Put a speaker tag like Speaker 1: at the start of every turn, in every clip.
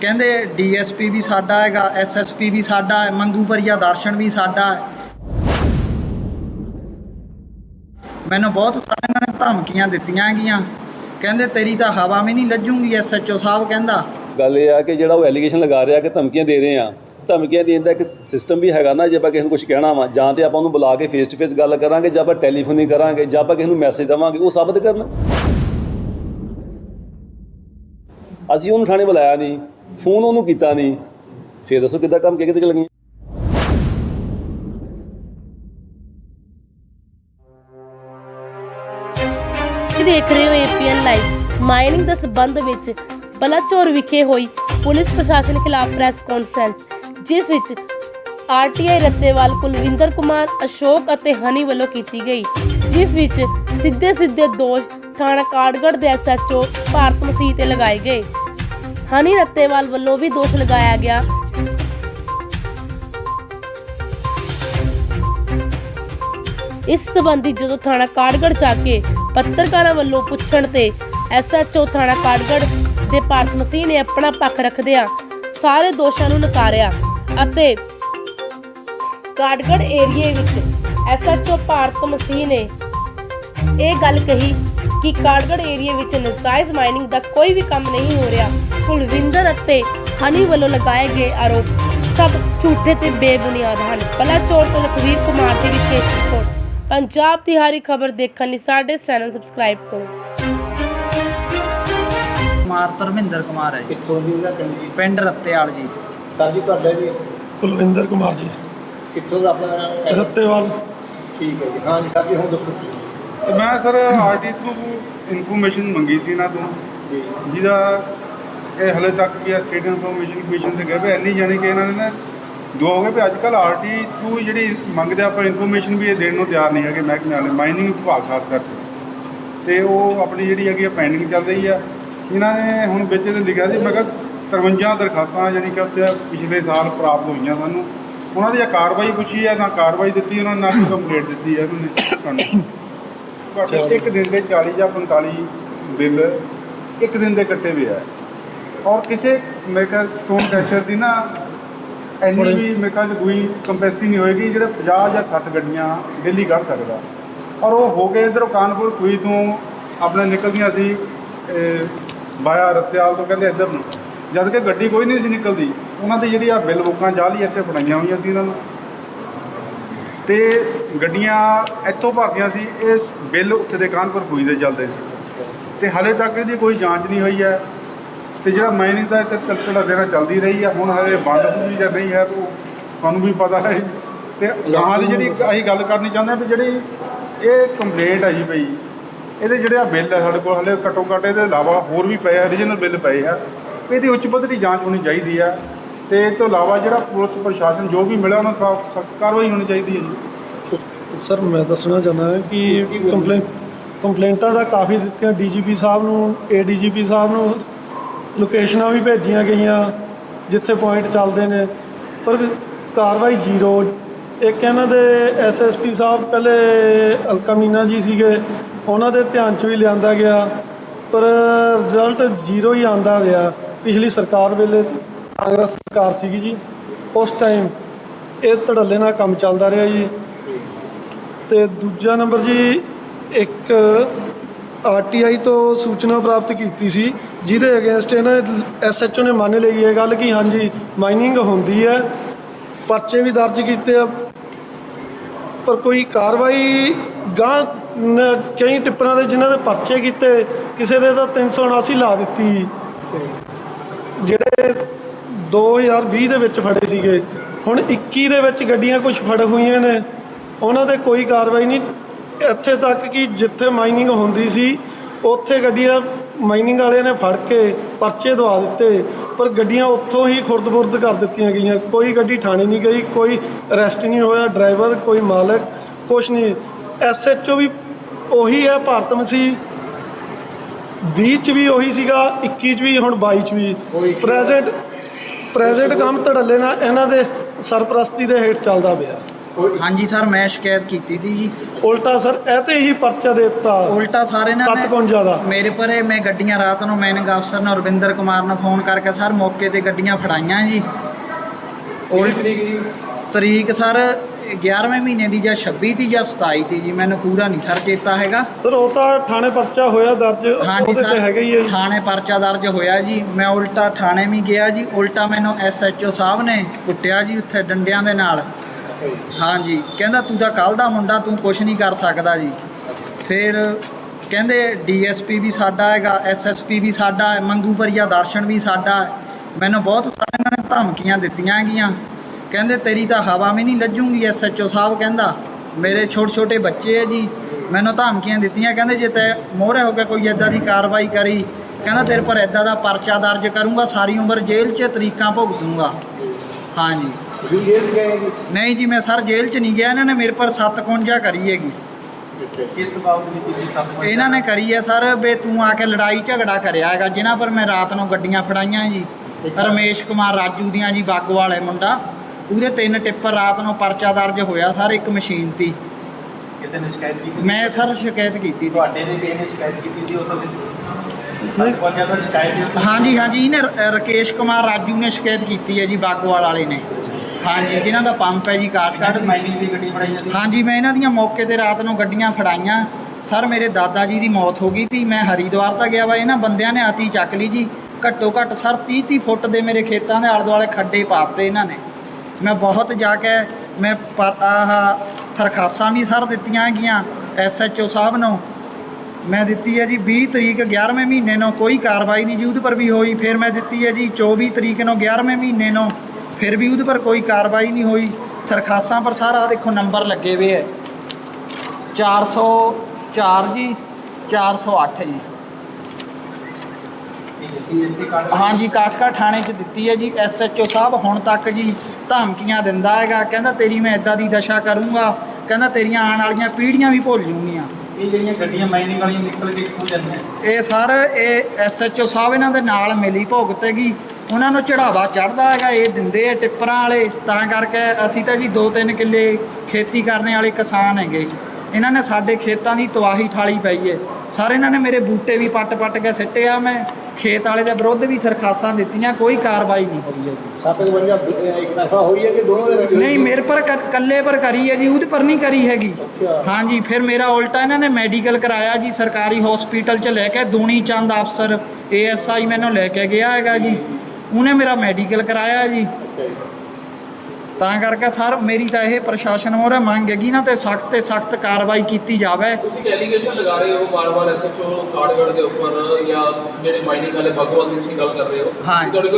Speaker 1: ਕਹਿੰਦੇ ਡੀਐਸਪੀ ਵੀ ਸਾਡਾ ਹੈਗਾ, ਐਸਐਸਪੀ ਵੀ ਸਾਡਾ ਹੈ ਮੰਗੂਪਰੀਆ ਦਰਸ਼ਨ ਵੀ ਸਾਡਾ। ਹੈ ਮੈਨੂੰ ਬਹੁਤ ਸਾਰਿਆਂ ਨੇ ਧਮਕੀਆਂ ਦਿੱਤੀਆਂ ਹੈਗੀਆਂ। ਕਹਿੰਦੇ ਤੇਰੀ ਤਾਂ ਹਵਾ ਵੀ ਨਹੀਂ ਲੱਜੂਗੀ, ਐਸਐਚਓ ਸਾਹਿਬ ਕਹਿੰਦਾ।
Speaker 2: ਗੱਲ ਇਹ ਆ ਕਿ ਜਿਹੜਾ ਉਹ ਐਲੀਗੇਸ਼ਨ ਲਗਾ ਰਿਹਾ ਕਿ ਧਮਕੀਆਂ ਦੇ ਰਹੇ ਆ, ਧਮਕੀਆਂ ਦੇਣ ਦਾ ਇੱਕ ਸਿਸਟਮ ਵੀ ਹੈਗਾ ਨਾ, ਜੇ ਆਪਾਂ ਕਿਸੇ ਨੂੰ ਕੁਝ ਕਹਿਣਾ ਵਾ, ਜਾਂ ਤੇ ਆਪਾਂ ਉਹਨੂੰ ਬੁਲਾ ਕੇ ਫੇਸ ਟੂ ਫੇਸ ਗੱਲ ਕਰਾਂਗੇ, ਜਾਂ ਆਪਾਂ ਟੈਲੀਫੋਨੀ ਕਰਾਂਗੇ, ਜਾਂ ਆਪਾਂ ਕਿਸੇ ਨੂੰ ਮੈਸੇਜ ਦੇਵਾਂਗੇ, ਉਹ ਸਾਬਤ ਕਰਨਾ। ਅਸੀਂ ਉਹਨੂੰ ਥਾਣੇ ਬੁਲਾਇਆ ਨਹੀਂ, ਫੋਨ ਉਹਨੂੰ ਕੀਤਾ ਨਹੀਂ। ਫੇਰ ਦੱਸੋ ਕਿੱਦਾਂ ਧਮਕੀਆਂ ਕਿੱਥੇ ਚਲ ਗਈਆਂ
Speaker 3: ਦੇਖ ਰਹੇ ਹੋ ਏਪੀਐਨ ਲਾਈਵ ਮਾਈਨਿੰਗ ਦੇ ਸਬੰਧ ਵਿੱਚ ਬਲਾਚੌਰ ਵਿਖੇ ਹੋਈ ਪੁਲਿਸ ਪ੍ਰਸ਼ਾਸਨ ਖਿਲਾਫ ਪ੍ਰੈਸ ਕਾਨਫਰੰਸ ਜਿਸ ਵਿੱਚ ਆਰਟੀਆਈ ਰੱਤੇਵਾਲ ਕੁਲਵਿੰਦਰ ਕੁਮਾਰ, ਅਸ਼ੋਕ ਅਤੇ ਹਨੀ ਵੱਲੋਂ ਕੀਤੀ ਗਈ, ਜਿਸ ਵਿੱਚ ਸਿੱਧੇ ਸਿੱਧੇ ਦੋਸ਼ ਥਾਣਾ ਕਾੜਗੜ੍ਹ ਦੇ ਐਸਐਚਓ ਭਾਰਤ ਮਸੀਹ ਤੇ ਲਗਾਏ ਗਏ। ਹਨੀ ਰੱਤੇਵਾਲ ਵੱਲੋਂ ਵੀ ਦੋਸ਼ ਲਗਾਇਆ ਗਿਆ। ਇਸ ਸੰਬੰਧੀ ਜਦੋਂ ਥਾਣਾ ਕਾੜਗੜ੍ਹ ਜਾ ਕੇ ਪੱਤਰਕਾਰਾਂ ਵੱਲੋਂ ਪੁੱਛਣ ਤੇ ਐਸਐਚਓ ਥਾਣਾ ਕਾੜਗੜ੍ਹ ਦੇ ਭਾਰਤ ਮਸੀਹ ਨੇ ਆਪਣਾ ਪੱਖ ਰੱਖਦਿਆਂ ਸਾਰੇ ਦੋਸ਼ਾਂ ਨੂੰ ਨਕਾਰਿਆ ਅਤੇ ਕਾੜਗੜ੍ਹ ਏਰੀਏ ਵਿੱਚ ਐਸਐਚਓ ਭਾਰਤ ਮਸੀਹ ਨੇ ਇਹ ਗੱਲ ਕਹੀ ਕਿ ਕਾੜਗੜ੍ਹ ਏਰੀਏ ਵਿੱਚ ਨਜਾਇਜ਼ ਮਾਈਨਿੰਗ ਦਾ ਕੋਈ ਵੀ ਕੰਮ ਨਹੀਂ ਹੋ ਰਿਹਾ। ਕੁਲਵਿੰਦਰ ਅਤੇ ਹਨੀ ਵੱਲੋਂ ਲਗਾਏ ਗਏ ਆਰੋਪ ਸਭ ਝੂਠੇ ਤੇ ਬੇਬੁਨਿਆਦ ਹਨ। ਬਲਾਚੌਰ ਤੋਂ ਲਖਵੀਰ ਕੁਮਾਰ ਦੀ ਵਿਸ਼ੇਸ਼ ਰਿਪੋਰਟ। ਪੰਜਾਬ ਦੀ ਹਰੀ ਖਬਰ ਦੇਖਣ ਲਈ ਸਾਡੇ ਚੈਨਲ ਸਬਸਕ੍ਰਾਈਬ ਕਰੋ।
Speaker 1: ਕੁਮਾਰ ਧਰਮਿੰਦਰ ਕੁਮਾਰ ਹੈ ਜੀ।
Speaker 4: ਕਿੱਥੋਂ ਦੀ ਉਹਦਾ ਪਿੰਡ ਜੀ?
Speaker 1: ਪਿੰਡ ਰੱਤੇਵਾਲ ਜੀ।
Speaker 4: ਸਰ ਜੀ ਤੁਹਾਡਾ ਜੀ?
Speaker 5: ਕੁਲਵਿੰਦਰ ਕੁਮਾਰ ਜੀ।
Speaker 4: ਕਿੱਥੋਂ ਦਾ ਆਪਣਾ?
Speaker 5: ਰੱਤੇਵਾਲ।
Speaker 4: ਠੀਕ ਹੈ ਜੀ। ਹਾਂ ਜੀ ਸਰ ਜੀ ਹੁਣ ਦੱਸੋ
Speaker 6: ਤੇ ਮੈਂ ਸਰ ਆਰਟੀ ਤੋਂ ਇਨਫੋਰਮੇਸ਼ਨ ਮੰਗੀ ਸੀ ਇਹਨਾਂ ਤੋਂ। ਜਿਹਦਾ ਇਹ ਹਲੇ ਤੱਕ ਵੀ ਹੈ ਸਟੇਟ ਇਨਫੋਰਮੇਸ਼ਨ ਕਮਿਸ਼ਨ ਤੇ ਗਏ ਵੀ ਇੰਨੀ ਜਾਣੀ ਕਿ ਇਹਨਾਂ ਨੇ ਨਾ ਦੋ ਹੋ ਗਏ ਵੀ ਅੱਜ ਕੱਲ ਆਰਟੀ ਤੋਂ ਜਿਹੜੀ ਮੰਗਦੇ ਆਪਾਂ ਇਨਫੋਰਮੇਸ਼ਨ ਵੀ ਇਹ ਦੇਣ ਨੂੰ ਤਿਆਰ ਨਹੀਂ ਹੈਗੇ ਮਹਿਕਮੇ ਵਾਲੇ। ਮਾਈਨਿੰਗ ਵਿਭਾਗ ਖਾਸ ਕਰਕੇ। ਤੇ ਉਹ ਆਪਣੀ ਜਿਹੜੀ ਹੈਗੀ ਆ ਪੈਂਡਿੰਗ ਚੱਲ ਰਹੀ ਆ। ਇਹਨਾਂ ਨੇ ਹੁਣ ਵਿੱਚ ਇਹਦੇ ਲਿਖਿਆ ਸੀ, ਮੈਂ ਕਿਹਾ 53 ਦਰਖਾਸਤਾਂ ਜਾਣੀ ਕਿ ਉੱਤੇ ਪਿਛਲੇ ਸਾਲ ਪ੍ਰਾਪਤ ਹੋਈਆਂ ਸਾਨੂੰ। ਉਹਨਾਂ ਦੀ ਕਾਰਵਾਈ ਪੁੱਛੀ ਹੈ ਨਾ ਕਾਰਵਾਈ ਦਿੱਤੀ ਉਹਨਾਂ ਨੇ, ਨਾ ਕੋਈ ਕੰਪਲੇਂਟ ਦਿੱਤੀ ਹੈ ਉਹਨਾਂ ਨੇ ਸਾਨੂੰ ਤੁਹਾਡੇ ਇੱਕ ਦਿਨ ਦੇ 40 ਜਾਂ 45 ਬਿੱਲ ਇੱਕ ਦਿਨ ਦੇ ਕੱਟੇ ਹੋਏ ਆ ਔਰ ਕਿਸੇ ਖਿਆਲ ਸਟੋਨ ਕੈਸ਼ਰ ਦੀ ਨਾ ਇੰਨੀ ਵੀ ਖਿਆਲ 'ਚ ਕੋਈ ਕੰਪੈਸਿਟੀ ਨਹੀਂ ਹੋਏਗੀ ਜਿਹੜਾ 50 ਜਾਂ 60 ਗੱਡੀਆਂ ਡੇਲੀ ਕੱਢ ਸਕਦਾ। ਔਰ ਉਹ ਹੋ ਗਏ ਇਧਰੋਂ ਕਾਨਪੁਰ ਖੂਹੀ ਤੋਂ ਆਪਣੇ ਨਿਕਲਦੀਆਂ ਸੀ ਬਾਇਆ ਰੱਤਿਆਲ ਤੋਂ ਕਹਿੰਦੇ ਇੱਧਰ ਨੂੰ। ਜਦ ਕਿ ਗੱਡੀ ਕੋਈ ਨਹੀਂ ਸੀ ਨਿਕਲਦੀ। ਉਹਨਾਂ ਦੀ ਜਿਹੜੀ ਆ ਬਿੱਲ ਬੁੱਕਾਂ ਜਾਲੀ ਇੱਥੇ ਬਣਾਈਆਂ ਹੋਈਆਂ ਸੀ ਇਹਨਾਂ ਨੂੰ। ਤੇ ਗੱਡੀਆਂ ਇੱਥੋਂ ਭਰਦੀਆਂ ਸੀ, ਇਹ ਬਿੱਲ ਉੱਥੇ ਦੇ ਕਾਨਪੁਰ ਖੂਹੀ ਦੇ ਚੱਲਦੇ ਸੀ। ਤੇ ਹਾਲੇ ਤੱਕ ਇਹਦੀ ਕੋਈ ਜਾਂਚ ਨਹੀਂ ਹੋਈ ਹੈ। ਤੇ ਜਿਹੜਾ ਮਾਈਨਿੰਗ ਦਾ ਇੱਥੇ ਚਲਚੜਾ ਦੇਣਾ ਚੱਲਦੀ ਰਹੀ ਹੈ, ਹੁਣ ਹਲੇ ਬੰਦ ਹੋਈ ਜਾਂ ਨਹੀਂ ਹੈ, ਉਹ ਤੁਹਾਨੂੰ ਵੀ ਪਤਾ ਹੈ। ਤੇ ਗਾਂ ਦੀ ਜਿਹੜੀ ਅਸੀਂ ਗੱਲ ਕਰਨੀ ਚਾਹੁੰਦੇ ਹਾਂ ਵੀ ਜਿਹੜੀ ਇਹ ਕੰਪਲੇਂਟ ਹੈ ਜੀ ਬਈ ਇਹਦੇ ਜਿਹੜੇ ਆ ਬਿੱਲ ਹੈ ਸਾਡੇ ਕੋਲ, ਹਲੇ ਘੱਟੋ ਘੱਟ ਇਹਦੇ ਇਲਾਵਾ ਹੋਰ ਵੀ ਪਏ ਆ ਓਰੀਜਨਲ ਬਿੱਲ ਪਏ ਆ। ਇਹਦੀ ਉੱਚ ਪੱਧਰੀ ਜਾਂਚ ਹੋਣੀ ਚਾਹੀਦੀ ਆ। ਤੇ ਇਹ ਤੋਂ ਇਲਾਵਾ ਜਿਹੜਾ ਪੁਲਿਸ ਪ੍ਰਸ਼ਾਸਨ ਜੋ ਵੀ ਮਿਲਿਆ ਉਹਨਾਂ ਖਿਲਾਫ ਸਖਤ ਕਾਰਵਾਈ ਹੋਣੀ ਚਾਹੀਦੀ ਹੈ ਜੀ।
Speaker 5: ਸਰ, ਮੈਂ ਦੱਸਣਾ ਚਾਹੁੰਦਾ ਹਾਂ ਕਿ ਕੰਪਲੇਂਟ ਕੰਪਲੇਂਟਾਂ ਦਾ ਕਾਫੀ ਦਿੱਤੀਆਂ। ਡੀਜੀਪੀ ਸਾਹਿਬ ਨੂੰ, ਏਡੀਜੀਪੀ ਸਾਹਿਬ ਨੂੰ ਲੋਕੇਸ਼ਨਾਂ ਵੀ ਭੇਜੀਆਂ ਗਈਆਂ, ਜਿੱਥੇ ਪੁਆਇੰਟ ਚੱਲਦੇ ਨੇ। ਪਰ ਕਾਰਵਾਈ ਜ਼ੀਰੋ। ਇੱਕ ਇਹਨਾਂ ਦੇ ਐਸਐਸਪੀ ਸਾਹਿਬ ਪਹਿਲੇ ਅਲਕਾ ਮੀਨਾ ਜੀ ਸੀਗੇ, ਉਹਨਾਂ ਦੇ ਧਿਆਨ 'ਚ ਵੀ ਲਿਆਂਦਾ ਗਿਆ। ਪਰ ਰਿਜ਼ਲਟ ਜ਼ੀਰੋ ਹੀ ਆਂਦਾ ਰਿਹਾ ਪਿਛਲੀ ਸਰਕਾਰ ਵੇਲੇ। ਕਾਂਗਰਸ ਕਾਰ ਸੀਗੀ ਜੀ। ਉਸ ਟਾਈਮ ਇਹ ਧੜੱਲੇ ਨਾਲ ਕੰਮ ਚੱਲਦਾ ਰਿਹਾ ਜੀ। ਤੇ ਦੂਜਾ ਨੰਬਰ ਜੀ, ਇੱਕ ਆਰਟੀਆਈ ਤੋਂ ਸੂਚਨਾ ਪ੍ਰਾਪਤ ਕੀਤੀ ਸੀ, ਜਿਹਦੇ ਅਗੇਂਸਟ ਇਹਨਾਂ ਐਸਐਚਓ ਨੇ ਮੰਨ ਲਈ ਇਹ ਗੱਲ ਕਿ ਹਾਂਜੀ ਮਾਈਨਿੰਗ ਹੁੰਦੀ ਹੈ, ਪਰਚੇ ਵੀ ਦਰਜ ਕੀਤੇ ਆ, ਪਰ ਕੋਈ ਕਾਰਵਾਈ ਗਾਂ ਕਈ ਟਿੱਪਰਾਂ ਦੇ ਜਿਨ੍ਹਾਂ ਦੇ ਪਰਚੇ ਕੀਤੇ, ਕਿਸੇ ਦੇ ਤਾਂ 379 ਲਾ ਦਿੱਤੀ। ਜਿਹੜੇ 2020 ਦੇ ਵਿੱਚ ਫੜੇ ਸੀਗੇ। ਹੁਣ 21 ਦੇ ਵਿੱਚ ਗੱਡੀਆਂ ਕੁਝ ਫੜ ਹੋਈਆਂ ਨੇ। ਉਹਨਾਂ ਤੇ ਕੋਈ ਕਾਰਵਾਈ ਨਹੀਂ। ਇੱਥੇ ਤੱਕ ਕਿ ਜਿੱਥੇ ਮਾਈਨਿੰਗ ਹੁੰਦੀ ਸੀ ਉੱਥੇ ਗੱਡੀਆਂ ਮਾਈਨਿੰਗ ਵਾਲਿਆਂ ਨੇ ਫੜ ਕੇ ਪਰਚੇ ਦਵਾ ਦਿੱਤੇ। ਪਰ ਗੱਡੀਆਂ ਉੱਥੋਂ ਹੀ ਖੁਰਦ-ਬੁਰਦ ਕਰ ਦਿੱਤੀਆਂ ਗਈਆਂ। ਕੋਈ ਗੱਡੀ ਥਾਣੇ ਨਹੀਂ ਗਈ ਕੋਈ ਅਰੈਸਟ ਨਹੀਂ ਹੋਇਆ ਡਰਾਈਵਰ ਕੋਈ ਮਾਲਕ ਕੁਛ ਨਹੀਂ। ਐਸਐਚਓ ਵੀ ਉਹੀ ਹੈ ਭਾਰਤ ਮਸੀਹ। 20 ਚ ਵੀ ਉਹੀ ਸੀਗਾ 21 ਚ ਵੀ ਹੁਣ 22 ਚ ਵੀ। ਪ੍ਰੈਜ਼ੈਂਟ ਪ੍ਰੈਜ਼ੈਂਟ ਕੰਮ ਧੜੱਲੇ ਨਾਲ ਇਹਨਾਂ ਦੇ ਸਰਪ੍ਰਸਤੀ ਦੇ ਹੇਠ ਚੱਲਦਾ ਪਿਆ।
Speaker 1: ਹਾਂਜੀ ਸਰ ਮੈਂ ਸ਼ਿਕਾਇਤ ਕੀਤੀ ਤੀ ਜੀ।
Speaker 5: ਉਲਟਾ ਸਰ ਇਹ ਤੇ ਹੀ ਪਰਚਾ ਦੇ ਦਿੱਤਾ।
Speaker 1: ਉਲਟਾ ਸਾਰੇ ਨੇ
Speaker 5: 751 ਦਾ।
Speaker 1: ਮੇਰੇ ਪਰੇ ਮੈਂ ਗੱਡੀਆਂ ਰਾਤ ਨੂੰ ਮੈਨਿੰਗ ਅਫਸਰ ਨੇ ਰਵਿੰਦਰ ਕੁਮਾਰ ਨੂੰ ਫੋਨ ਕਰਕੇ ਸਰ ਮੌਕੇ ਤੇ ਗੱਡੀਆਂ ਫੜਾਈਆਂ ਜੀ?
Speaker 4: ਤਰੀਕ
Speaker 1: ਸਰ 11ਵੇਂ ਮਹੀਨੇ ਦੀ ਜਾਂ 26 ਦੀ ਜਾਂ 27 ਦੀ ਜੀ ਮੈਨੂੰ ਪੂਰਾ ਨਹੀਂ ਸਰ ਚੇਤਾ ਹੈਗਾ।
Speaker 5: ਸਰ ਉਹ ਤਾਂ ਥਾਣੇ ਪਰਚਾ ਹੋਇਆ ਦਰਜ
Speaker 1: ਹਾਂਜੀ
Speaker 5: ਉਹਦੇ
Speaker 1: ਸਰ
Speaker 5: ਤੇ ਹੈਗਾ ਹੀ ਹੈ ਜੀ।
Speaker 1: ਥਾਣੇ ਪਰਚਾ ਦਰਜ ਹੋਇਆ ਜੀ। ਮੈਂ ਉਲਟਾ ਥਾਣੇ ਵੀ ਗਿਆ ਜੀ ਉਲਟਾ ਮੈਨੂੰ ਐਸਐਚਓ ਸਾਹਿਬ ਨੇ ਕੁੱਟਿਆ ਜੀ ਉੱਥੇ ਡੰਡਿਆਂ ਦੇ ਨਾਲ। ਹਾਂਜੀ ਕਹਿੰਦਾ ਤੂੰ ਤਾਂ ਕੱਲ ਦਾ ਮੁੰਡਾ ਤੂੰ ਕੁਝ ਨਹੀਂ ਕਰ ਸਕਦਾ ਜੀ। ਫਿਰ ਕਹਿੰਦੇ ਡੀਐਸਪੀ ਵੀ ਸਾਡਾ ਹੈਗਾ ਐਸਐਸਪੀ ਵੀ ਸਾਡਾ ਹੈ ਮੰਗੂ ਪਰੀਆ ਦਰਸ਼ਨ ਵੀ ਸਾਡਾ। ਹੈ। ਮੈਨੂੰ ਬਹੁਤ ਸਾਰੇ ਇਹਨਾਂ ਨੇ ਧਮਕੀਆਂ ਦਿੱਤੀਆਂ ਹੈਗੀਆਂ ਕਹਿੰਦੇ ਤੇਰੀ ਤਾਂ ਹਵਾ ਵੀ ਨਹੀਂ ਲੱਜੂਗੀ ਐਸਐਚਓ ਸਾਹਿਬ ਕਹਿੰਦਾ। ਮੇਰੇ ਛੋਟੇ ਛੋਟੇ ਬੱਚੇ ਹੈ ਜੀ ਮੈਨੂੰ ਧਮਕੀਆਂ ਦਿੱਤੀਆਂ। ਕਹਿੰਦੇ ਜੇ ਤੈ ਮੋਹਰੇ ਹੋ ਕੇ ਕੋਈ ਐਦਾਂ ਦੀ ਕਾਰਵਾਈ ਕਰੀ ਕਹਿੰਦਾ ਤੇਰੇ ਪਰ ਐਦਾਂ ਦਾ ਪਰਚਾ ਦਰਜ ਕਰੂੰਗਾ ਸਾਰੀ ਉਮਰ ਜੇਲ੍ਹ 'ਚ ਤਰੀਕਾਂ ਭੁਗਤੂੰਗਾ ਹਾਂਜੀ
Speaker 4: ਤੁਸੀਂ ਜੇਲ੍ਹ ਗਏ ਜੀ?
Speaker 1: ਨਹੀਂ ਜੀ ਮੈਂ ਸਰ ਜੇਲ੍ਹ 'ਚ ਨਹੀਂ ਗਿਆ ਇਹਨਾਂ ਨੇ ਮੇਰੇ ਪਰ 751 ਕਰੀ ਹੈਗੀ।
Speaker 4: ਕਿਸ ਬਾਬਤ ਕੀਤੀ ਸਭ
Speaker 1: ਇਹਨਾਂ ਨੇ ਕਰੀ ਹੈ ਸਰ ਵੀ ਤੂੰ ਆ ਕੇ ਲੜਾਈ ਝਗੜਾ ਕਰਿਆ ਹੈਗਾ ਜਿਨ੍ਹਾਂ ਪਰ ਮੈਂ ਰਾਤ ਨੂੰ ਗੱਡੀਆਂ ਫੜਾਈਆਂ ਜੀ। ਰਮੇਸ਼ ਕੁਮਾਰ ਰਾਜੂ ਦੀਆਂ ਜੀ ਬਾਗੋ ਵਾਲੇ ਮੁੰਡਾ। ਉਹਦੇ ਤਿੰਨ ਟਿੱਪਰ ਰਾਤ ਨੂੰ ਪਰਚਾ ਦਰਜ ਹੋਇਆ ਸਰ ਇੱਕ ਮਸ਼ੀਨ ਤੀ।
Speaker 7: ਕਿਸੇ ਨੇ ਸ਼ਿਕਾਇਤ ਕੀਤੀ ਸੀ?
Speaker 1: ਮੈਂ ਸਰ ਸ਼ਿਕਾਇਤ ਕੀਤੀ ਤੀ
Speaker 7: ਤੁਹਾਡੇ ਦੇ ਕਿਸੇ ਨੇ ਸ਼ਿਕਾਇਤ ਕੀਤੀ ਸੀ ਉਸ ਸ਼ਿਕਾਇਤ ਦੇ ਉੱਤੇ
Speaker 1: ਹਾਂਜੀ ਹਾਂਜੀ ਇਹਨੇ ਰ- ਰਕੇਸ਼ ਕੁਮਾਰ ਰਾਜੂ ਨੇ ਸ਼ਿਕਾਇਤ ਕੀਤੀ ਹੈ ਜੀ ਬਾਗੋਵਾਲ ਵਾਲੇ ਨੇ। ਹਾਂਜੀ ਜਿਨ੍ਹਾਂ ਦਾ ਪੰਪ ਹੈ ਜੀ ਕਾਟਕਾਟ
Speaker 7: ਕਾਟ ਮਾਈਨਿੰਗ ਦੀ ਗੱਡੀ ਫੜਾਈਆਂ ਸੀ
Speaker 1: ਹਾਂਜੀ ਮੈਂ ਇਹਨਾਂ ਦੀਆਂ ਮੌਕੇ ਤੇ ਰਾਤ ਨੂੰ ਗੱਡੀਆਂ ਫੜਾਈਆਂ। ਸਰ ਮੇਰੇ ਦਾਦਾ ਜੀ ਦੀ ਮੌਤ ਹੋ ਗਈ ਸੀ। ਮੈਂ ਹਰੀਦੁਆਰ ਤਾਂ ਗਿਆ ਵਾ ਇਹਨਾਂ ਬੰਦਿਆਂ ਨੇ ਆਤੀ ਚੱਕ ਲਈ ਜੀ। ਘੱਟੋ ਘੱਟ ਸਰ 30 30 ਫੁੱਟ ਦੇ ਮੇਰੇ ਖੇਤਾਂ ਦੇ ਆਲੇ ਦੁਆਲੇ ਖੱਡੇ ਪਾਤੇ ਇਹਨਾਂ ਨੇ। ਮੈਂ ਬਹੁਤ ਜਾ ਕੇ ਮੈਂ ਆਹ ਥਰਖਾਸਾਂ ਵੀ ਸਰ ਦਿੱਤੀਆਂ ਹੈਗੀਆਂ ਐਸਐਚਓ ਸਾਹਿਬ ਨੂੰ। ਮੈਂ ਦਿੱਤੀ ਹੈ ਜੀ 20 ਤਰੀਕ 11ਵੇਂ ਮਹੀਨੇ ਨੂੰ ਕੋਈ ਕਾਰਵਾਈ ਨਹੀਂ ਜੀ ਉਹਦੇ ਪਰ ਵੀ ਹੋਈ ਫਿਰ ਮੈਂ ਦਿੱਤੀ ਹੈ ਜੀ 24 ਤਰੀਕ ਨੂੰ 11ਵੇਂ ਮਹੀਨੇ ਨੂੰ ਫਿਰ ਵੀ ਉਹਦੇ ਪਰ ਕੋਈ ਕਾਰਵਾਈ ਨਹੀਂ ਹੋਈ। ਥਰਖਾਸਾਂ ਪਰ ਸਾਰਾ ਦੇਖੋ ਨੰਬਰ ਲੱਗੇ ਹੋਏ ਹੈ। 404 ਜੀ 408 ਜੀ। ਹਾਂਜੀ ਕਾਟਕਾ ਥਾਣੇ 'ਚ ਦਿੱਤੀ ਹੈ ਜੀ ਐਸਐਚਓ ਸਾਹਿਬ ਹੁਣ ਤੱਕ ਜੀ। ਧਮਕੀਆਂ ਦਿੰਦਾ ਹੈਗਾ ਕਹਿੰਦਾ ਤੇਰੀ ਮੈਂ ਇਦਾਂ ਦੀ ਦਸ਼ਾ ਕਰੂੰਗਾ ਕਹਿੰਦਾ ਤੇਰੀਆਂ ਆਉਣ ਵਾਲੀਆਂ ਪੀੜ੍ਹੀਆਂ ਵੀ ਭੁੱਲ ਜੂਗੀਆਂ
Speaker 7: ਇਹ ਜਿਹੜੀਆਂ ਗੱਡੀਆਂ ਮਾਈਨਿੰਗ ਵਾਲੀਆਂ ਨਿਕਲ ਕੇ ਕਿੱਥੋਂ ਜਾਂਦੀਆਂ?
Speaker 1: ਇਹ ਸਰ ਇਹ ਐਸਐਚਓ ਸਾਹਿਬ ਇਹਨਾਂ ਦੇ ਨਾਲ ਮਿਲੀ ਭੁਗਤ ਹੈਗੀ। ਉਹਨਾਂ ਨੂੰ ਚੜਾਵਾ ਚੜਦਾ ਹੈਗਾ ਇਹ ਦਿੰਦੇ ਆ ਟਿੱਪਰਾਂ ਵਾਲੇ। ਤਾਂ ਕਰਕੇ ਅਸੀਂ ਤਾਂ ਜੀ 2-3 ਕਿੱਲੇ ਖੇਤੀ ਕਰਨੇ ਵਾਲੇ ਕਿਸਾਨ ਹੈਗੇ। ਇਹਨਾਂ ਨੇ ਸਾਡੇ ਖੇਤਾਂ ਦੀ ਤਵਾਹੀ ਠਾਲੀ ਪਈ ਹੈ ਸਰ ਇਹਨਾਂ ਨੇ ਮੇਰੇ ਬੂਟੇ ਵੀ ਪੱਟ-ਪੱਟ ਕੇ ਸਿੱਟੇ ਆ ਮੈਂ। ਖੇਤ ਵਾਲੇ ਦੇ ਵਿਰੁੱਧ ਵੀ ਦਰਖਾਸਤਾਂ ਦਿੱਤੀਆਂ ਕੋਈ ਕਾਰਵਾਈ ਨਹੀਂ ਹੋਈ ਹੈ ਜੀ।
Speaker 4: 751 ਇੱਕ ਤਰਫਾ ਹੋਈ ਹੈ ਕਿ ਦੋਨੋਂ ਦੇ?
Speaker 1: ਨਹੀਂ ਮੇਰੇ ਪਰ ਕਰ- ਕੱਲੇ ਪਰ ਕਰੀ ਹੈ ਜੀ ਉਹਦੇ ਪਰ ਨਹੀਂ ਕਰੀ ਹੈਗੀ। ਹਾਂਜੀ ਫਿਰ ਮੇਰਾ ਉਲਟਾ ਇਹਨਾਂ ਨੇ ਮੈਡੀਕਲ ਕਰਾਇਆ ਜੀ ਸਰਕਾਰੀ ਹਸਪੀਟਲ 'ਚ ਲੈ ਕੇ ਦੂਣੀ ਚੰਦ ਅਫਸਰ ਏਐਸਆਈ ਮੈਨੂੰ ਲੈ ਕੇ ਗਿਆ ਹੈਗਾ ਜੀ। ਉਹਨੇ ਮੇਰਾ ਮੈਡੀਕਲ ਕਰਾਇਆ ਜੀ। ਤਾਂ ਕਰਕੇ ਸਰ ਮੇਰੀ ਤਾਂ ਇਹ ਪ੍ਰਸ਼ਾਸਨ ਮੋਰੇ ਮੰਗ ਹੈਗੀ ਨਾ ਤੇ ਸਖਤ ਤੇ ਸਖਤ ਕਾਰਵਾਈ ਕੀਤੀ ਜਾਵੇ।
Speaker 8: ਤੁਸੀਂ ਐਲੀਗੇਸ਼ਨ ਲਗਾ ਰਹੇ ਹੋ ਬਾਰ-ਬਾਰ ਐਸਐਚਓ ਕਾਰਡਗੜ ਦੇ ਉੱਪਰ ਜਾਂ ਜਿਹੜੇ ਮਾਈਨਿੰਗ ਵਾਲੇ ਭਗਵਾਨ ਦੀ ਤੁਸੀਂ ਗੱਲ ਕਰ ਰਹੇ ਹੋ।
Speaker 1: ਹਾਂ।
Speaker 8: ਤੁਹਾਡੇ ਅ,